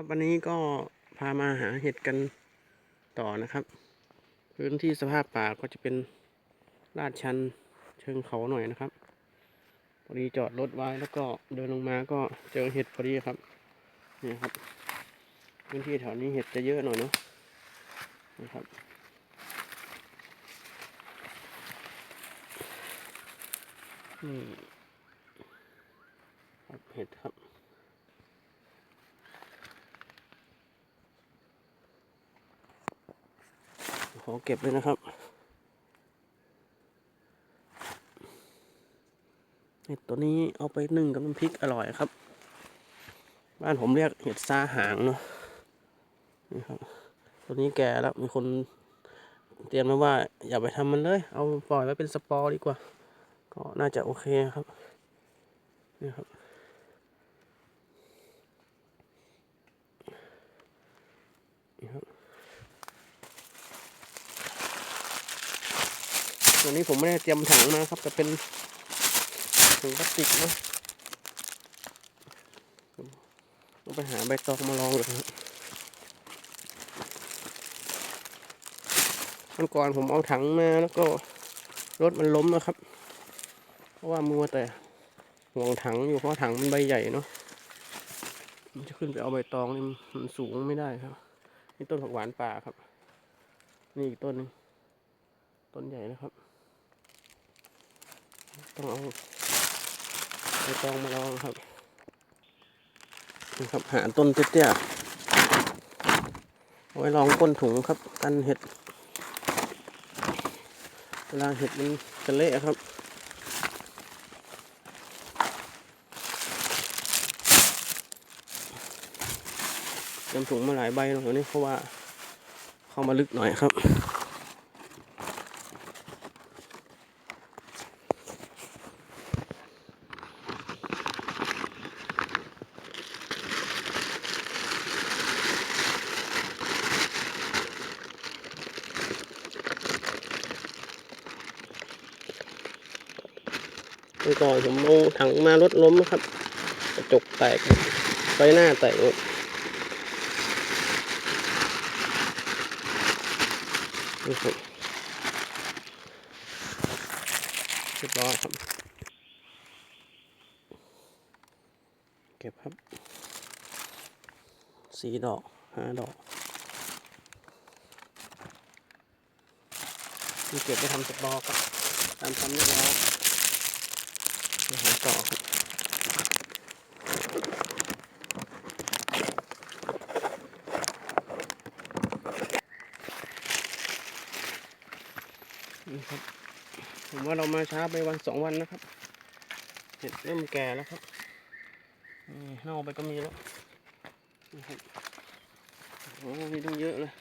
ครับวันนี้ก็พามาหาเห็ดกันต่อนะครับ พื้นที่สภาพป่าก็จะเป็นลาดชันเชิงเขาหน่อยนะครับพอดีจอดรถไว้แล้วก็เดินลงมาก็เจอเห็ดพอดีครับนี่ครับ พื้นที่แถวนี้เห็ดจะเยอะหน่อยเนาะนะครับอืมครับเห็ดครับ อเก็บเลยนะครับเห็ดตัวนี้เอาไปนึ่งกับน้ำพริกอร่อยครับ บ้านผมเรียกเห็ดซาหางเนาะนี่ครับตัวนี้แก่แล้วมีคนเตือนมาว่า อย่าไปทำมันเลย เอาปล่อยไว้เป็นสปอร์ดีกว่า ก็น่าจะโอเคครับนี่ครับนี่ครับ วันนี้ผมไม่ได้เตรียมถังมาครับแต่เป็นถุงพลาสติกนะต้องไปหาใบตองมาลองเลยครับวันก่อนผมเอาถังมาแล้วก็รถมันล้มนะครับ เพราะว่ามัวแต่ห่วงถังอยู่เพราะถังมันใบใหญ่เนาะมันจะขึ้นไปเอาใบตองนี่มันสูงไม่ได้ครับ นี่ต้นผักหวานป่าครับ นี่อีกต้นหนึงต้นใหญ่นะครับ ต้องเอาใบตองมาลองครับนี่ครับหาต้นเตี้ยๆเอาไว้ลองก้นถุงครับ กันเห็ดเวลาเห็ดมันจะเละครับเตรียมถุงมาหลายใบแล้ววันนี้เพราะว่าเข้ามาลึกหน่อยครับ ผมเอาถังมารถล้มนะครับ กระจกแตกไฟหน้าแตกหมดนี่ครับเรียบร้อยครับ เก็บครับสี่ดอกห้าดอกนี่เก็บไปทำสปอร์ครับตามคำเรียกร้องไป หาต่อครับนี่ครับ ผมว่าเรามาช้าไปวันสองวันนะครับ เห็ดเริ่มแก่แล้วครับนี่เน่าไปก็มีแล้วนะครับโอ้มีต้องเยอะเลย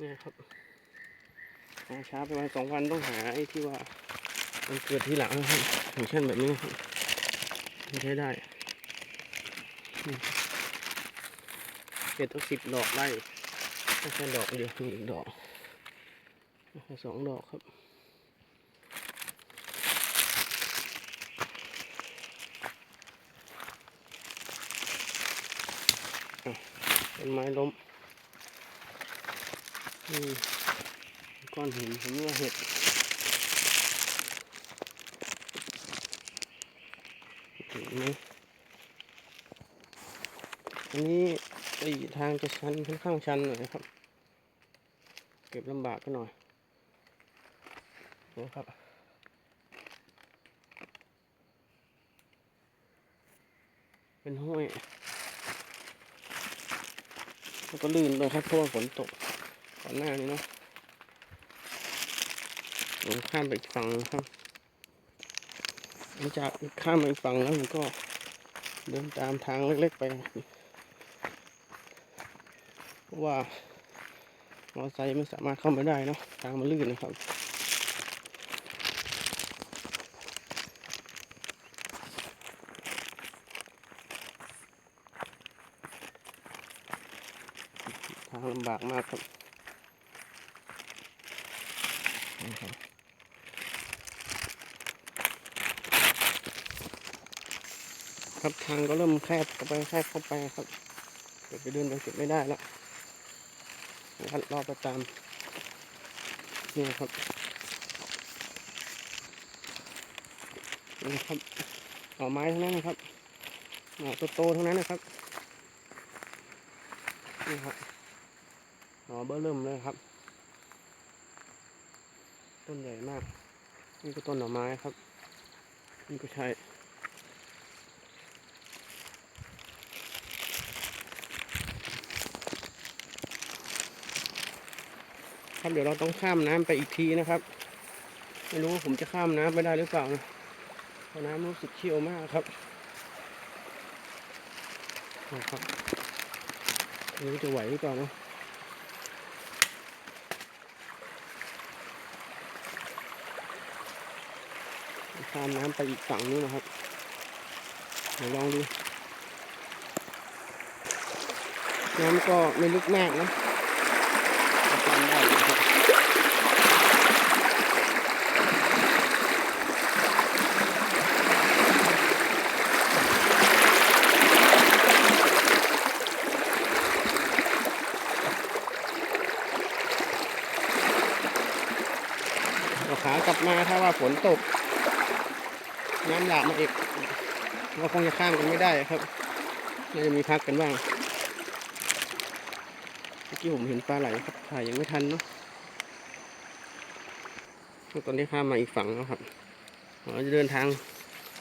นี่ครับมาช้าไปวันสองวันต้องหาไอ้ที่ว่า มันเกิดที่หลังนะครับอย่างเช่นแบบนี้ครับไม่ใช้ได้เก็บต้องสิบดอกได้ไม่ใช่ดอกเดียวมีอีกดอกสองดอกครับต้นไม้ล้มนี่ก้อนหินผมว่าเห็ดเห็ นไหมอันนี้ไอทางจะชันค่อนข้างชันหน่อยครับ เก็บลำบากก็หน่อยนะครับเป็นห้วยแล้วก็ลื่นเลยครับเพราะว่าฝนตกก่อนหน้านี้เนาะผมข้ามไปฝั่งครับ หลังจากข้ามไปฝั่งแล้วผมก็เดินตามทางเล็กๆไปเพราะว่ามอเตอร์ไซค์ไม่สามารถเข้ามาได้เนาะทางมันลื่นนะครับทางลำบากมากครับ ครับทางก็เริ่มแคบเข้าไปแคบเข้าไปครับเดี๋ยวไปเดินไปเก็บไม่ได้แล้ววัดรอบประจำนี่ครับนี่ครับหน่อไม้ทั้งนั้นนะครับหน่อโตๆทั้งนั้นนะครับนี่ครับหน่อเบอร์เริ่มเลยครับ ต้นใหญ่มาก นี่ก็ต้นหน่อไม้ครับ นี่ก็ใช่ ครับเดี๋ยวเราต้องข้ามน้ำไปอีกทีนะครับ ไม่รู้ว่าผมจะข้ามน้ำไปได้หรือเปล่านะเพราะน้ำรู้สึกเชี่ยวมากครับนะครับไม่รู้จะไหวหรือเปล่านะข้ามน้ำไปอีกฝั่งนู้นนะครับเดี๋ยวลองดูน้ำก็ไม่ลึกมากนะ ทำได้อยู่ครับเอาขากลับมาถ้าว่าฝนตก น้ำหลากมาอีกเราคงจะข้ามกันไม่ได้ครับน่าจะมีพักกันบ้าง กี้ผมเห็นปลาไหลครับถ่ายยังไม่ทันเนาะตอนนี้ข้ามมาอีกฝั่งแล้วครับเราจะเดินทาง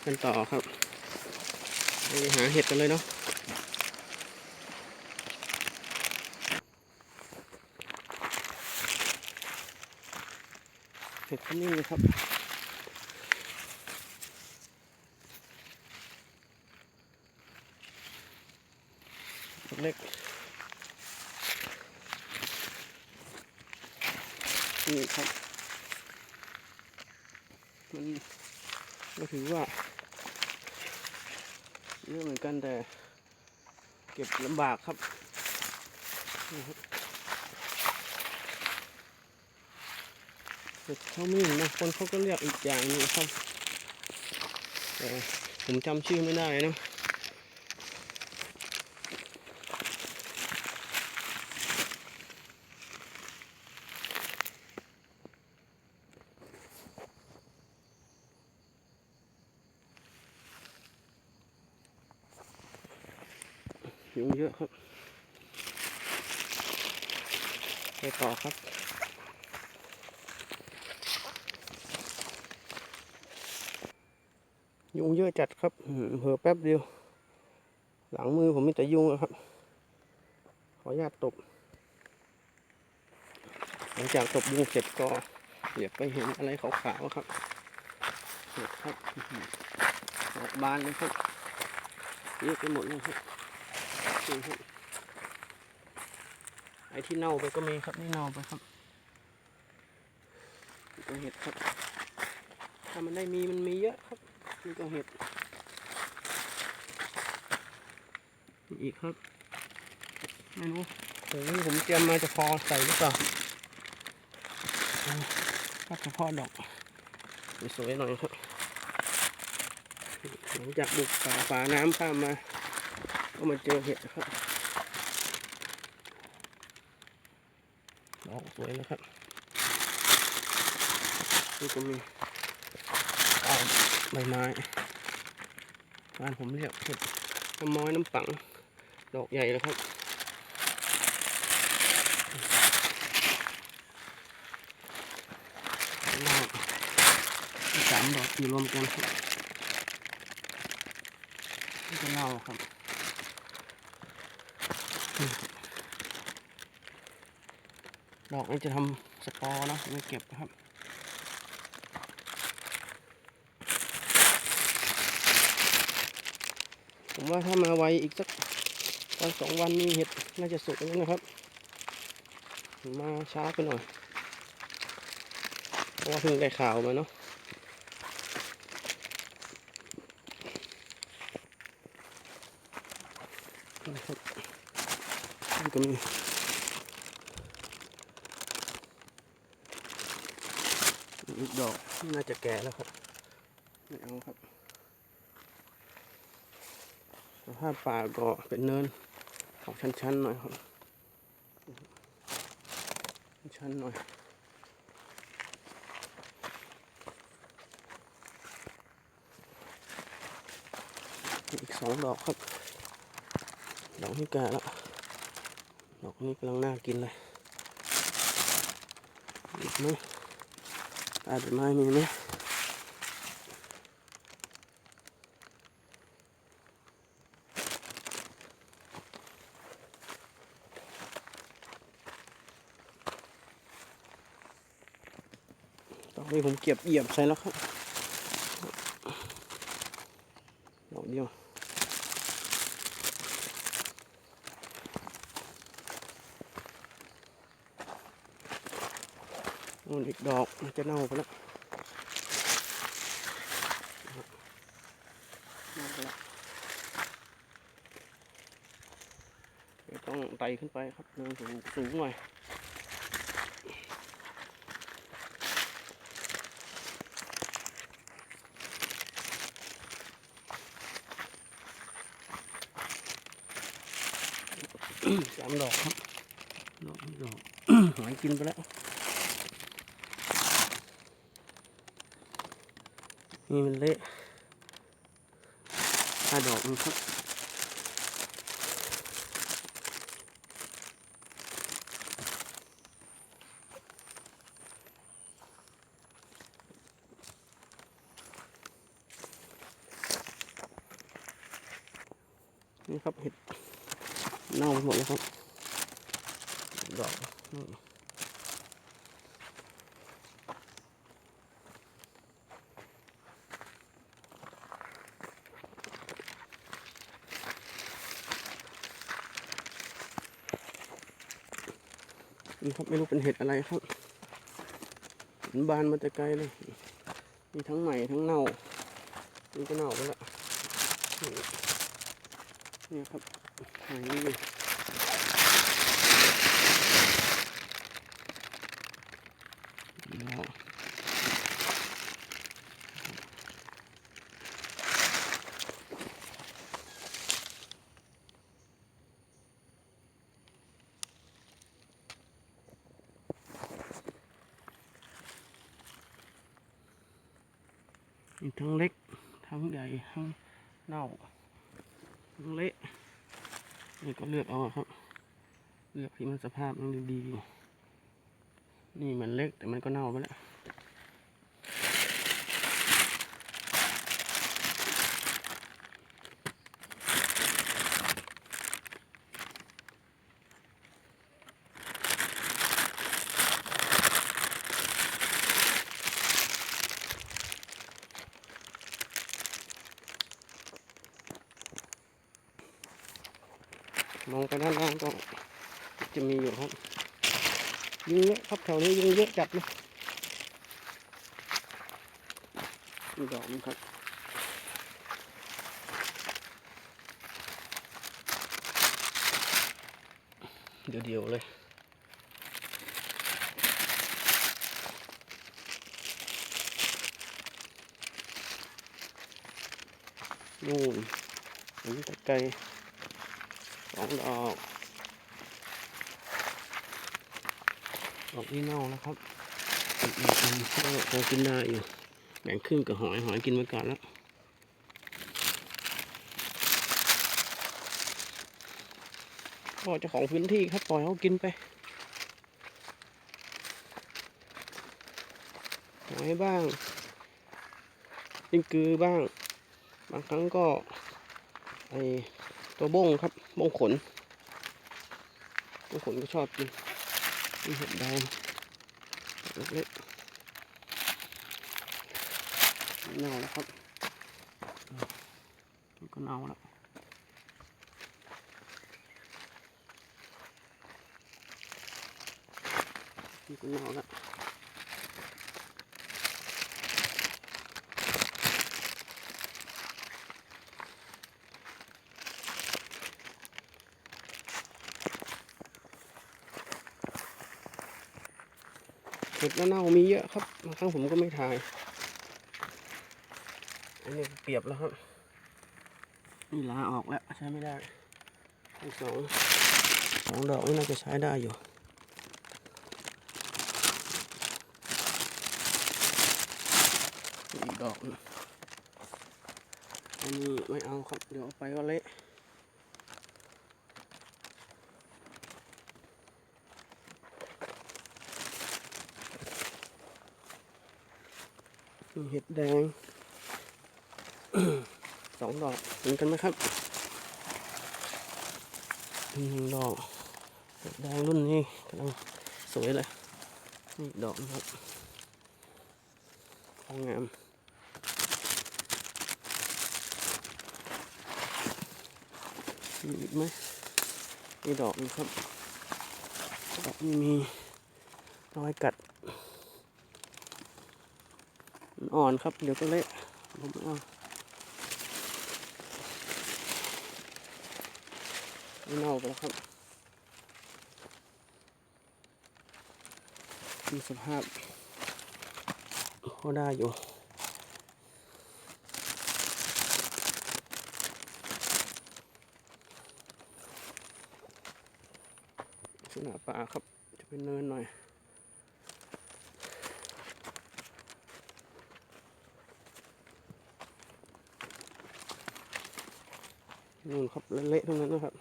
กันต่อครับไปหาเห็ดกันเลยเนาะเห็ดขมิ้นครับเล็ก นี่ครับ มันก็ถือว่า เยอะเหมือนกันแต่เก็บลำบากครับนี่ครับเห็ดข้าวมิ่งนะคนเขาก็เรียกอีกอย่างหนึงครับแต่ผมจำชื่อไม่ได้นะยุงเยอะครับไปต่อครับ ยุงเยอะจัดครับอื้อหือเผลอแป๊บเดียว หลังมือผมมีแต่ยุงอะครับ ขออนุญาตตบ หลังจากตบยุงเสร็จก็เหลียบไปเห็นอะไรขาวๆครับเห็ดครับอื้อกบานเลยครับเยอะไปหมดเลยครับนี่ครับไอ้ที่เน่าไปก็มีครับนี่เน่าไปครับนี่ก็เห็ดครับ ถ้ามันได้มีมันมีเยอะครับ นี่ก็เห็ดอีกครับ ไม่รู้โอ้โหผมเตรียมมาจะพอใส่หรือเปล่าอืมถ้าเฉพาะดอกสวยหน่อยครับหลังจากบุกฝ่าฝาน้ำข้ามมา ก็มาเจอเห็ดครับดอกสวยนะครับนี่ก็มีอ่า ใบไม้บ้านผมเรียกเห็ดน้ำม้อยน้ำปัง ดอกใหญ่แล้วครับสามดอกอยู่รวมกันครับนี่ก็เน่าครับดอกนี้จะทำสปอร์นะไม่เก็บครับ ผมว่าถ้ามาไวอีกสักวันสองวันนี้เห็ดน่าจะสุกแล้วนะครับ มาช้าไปหน่อยเพราะว่าเพิ่งได้ข่าวมาเนาะก็มีอีกดอกน่าจะแก่แล้วครับ ไม่เอาครับ ภาพป่าก็เป็นเนินเขาออกชั้นๆหน่อยครับ ชั้นหน่อยอีกสองดอกครับ ดอกนี้แก่แล้ว ดอกนี้กำลังน่ากินเลยอีกไหมใต้ต้นไม้มีไหม นี้ผมเก็บเหยียบใส่แล้วครับดอกเดียวนู่นอีกดอกมันจะเน่าไปแล้วเน่าไปแล้วเดี๋ยวต้องไต่ขึ้นไปครับเนินสูงสูงหน่อย สามดอกครับดอกดอกหายกินไปแล้ว นี่มันเละห้าดอกมันครับนี่ครับเห็ดเน่าไป หมดแล้วครับดอกนู่นนี่ครับไม่รู้เป็นเห็ดอะไรครับเห็นบานมาแต่ไกลเลย มีทั้งใหม่ทั้งเน่านี่ก็เน่าไปแล้วนี่นี่ครับหายนี่ ทั้งเล็ก ทั้งใหญ่ ทั้งเน่า ทั้งเละนี่ก็เลือกเอาครับ เลือกที่มันสภาพมันดีๆนี่มันเล็กแต่มันก็เน่าไปแล้ว มองไปด้านล่างก็จะมีอยู่ครับยุงเยอะครับแถวนี้ยุงเยอะจัดเลยมีดอกนึงครับเดี๋ยวๆเลยนู่นเห็นแต่ไกล สองดอกดอกนี้เน่าแล้วครับก็พอกินได้อยู่แบ่งครึ่งกับหอยหอยกินไว้ก่อนแล้วก็เจ้าของพื้นที่ครับปล่อยเขากินไปหอยบ้างจิ้งกือบ้าง บางครั้งก็ไอ ตัวบ้งครับบ้งขนบ้งขนก็ชอบกินนี่เห็ดแดงเล็กๆเน่าแล้วครับมันก็เน่าแล้วนี่ก็เน่าแล้ว เห็ดเน่าๆมีเยอะครับบางครั้งผมก็ไม่ถ่าย อันนี้เปียบแล้วครับ นี่ลาออกแล้วใช้ไม่ได้อีกสองสองดอกนี่น่าจะใช้ได้อยู่อีกดอกหนึ่งอันนี้ไม่เอาครับ เดี๋ยวเอาไปก็เละ เห็ดแดงสองดอกเหมือนกันไหมครับหนึ่งดอกเห็ดแดงรุ่นนี้กำลังสวยเลยนี่ดอกนะครับพองามมีอีกไหมมีดอกอยู่ครับดอกนี้มีรอยกัด อ่อนครับ เดี๋ยวก็เละผมเอาไม่เน่าไปแล้วครับมีสภาพพอได้อยู่ลักษณะป่าครับ จะเป็นเนินหน่อย นู่นครับเละๆทั้งนั้นนะครับ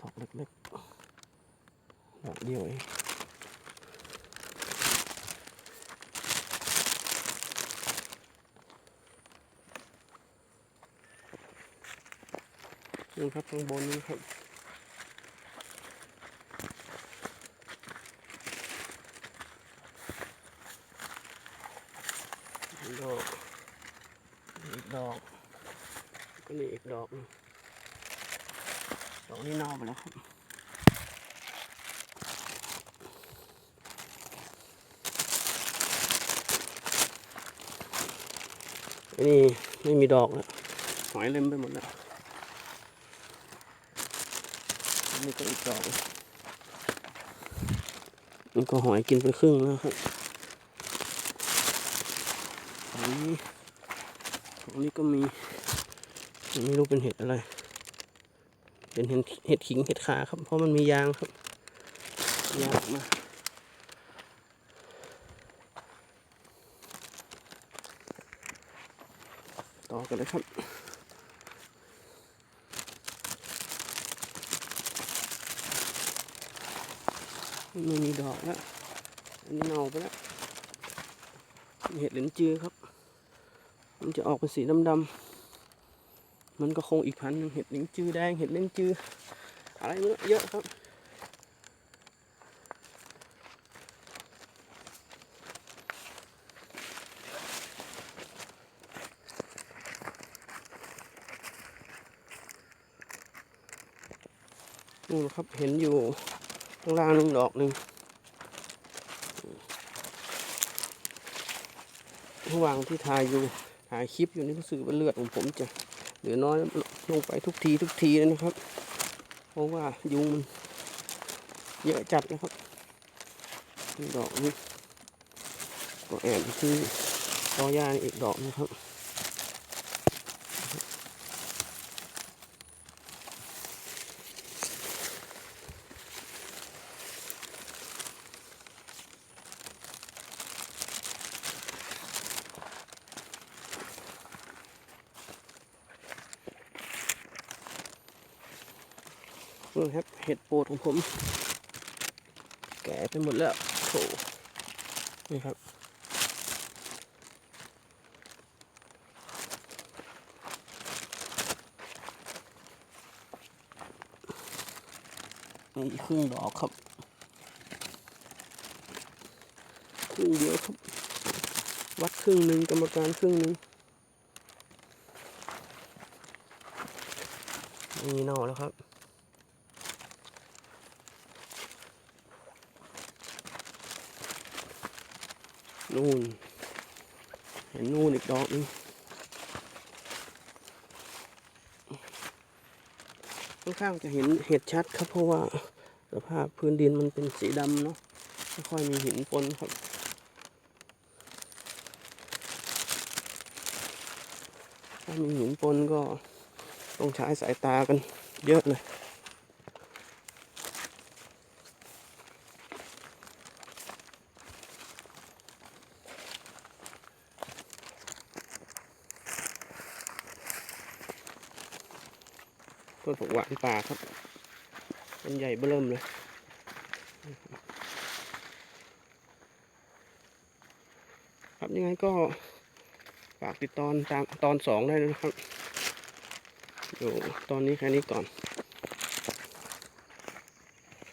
ดอกเล็กๆ ดอกเดียวเอง นี่ครับข้างบนนี้ครับดอกอีกดอกก็นี่อีกดอกดอกนี้น่าไปแล้วครับอันนี้ไม่มีดอกแล้วหอยเล็มไปหมดแล้วอั นนี้ก็อีกดอกนี่ก็หอยกินไปครึ่งแล้วครับอันนี้อันนี้ก็มีไม่รู้เป็นเห็ดอะไร เป็นเห็ดเห็ดขิงเห็ดขาครับ เพราะมันมียางครับ ยางมาต่อกันเลยครับ ไม่มีดอกแล้ว อันนี้เน่าไปแล้วเห็ดเหลนจือครับ มันจะออกเป็นสีดำๆ มันก็คงอีกพันหนึ่งเห็ดเหลนจือแดง เห็ดเหลนจือ อะไรไม่รู้เยอะครับนี่นครับเห็นอยู่ ข้างล่างนึงดอกหนึ่งระหว่างที่ถ่ายอยู่ถ่ายคลิปอยู่นี่รู้สึกว่าเลือดของผมจะเหลือน้อยลงไปทุกทีทุกทีนะครับ เพราะว่ายุงมันเยอะจัดนะครับดอกนี้ก็แอบที่ตอหญ้าอีกดอกนะครับ นี่ครับเห็ดโปรดของ ผม แก่ไปหมดแล้วโถนี่ครับ นี่ครึ่งดอกครับครึ่งเดียวครับ วัดครึ่งหนึ่งกรรมการครึ่งหนึ่งนี่เน่าแล้วครับ นู่น เห็นนู่นอีกดอกนึงค่อนข้างจะเห็นเห็ดชัดครับเพราะว่าสภาพพื้นดินมันเป็นสีดำเนาะไม่ค่อยมีหินปนครับถ้ามีหินปนก็ต้องใช้สายตากันเยอะเลย ต้นผักหวานป่าครับต้นใหญ่เบิ่มเลยครับยังไงก็ฝากติดตอนตามตอนสองได้เลยนะครับ อยู่ตอนนี้แค่นี้ก่อน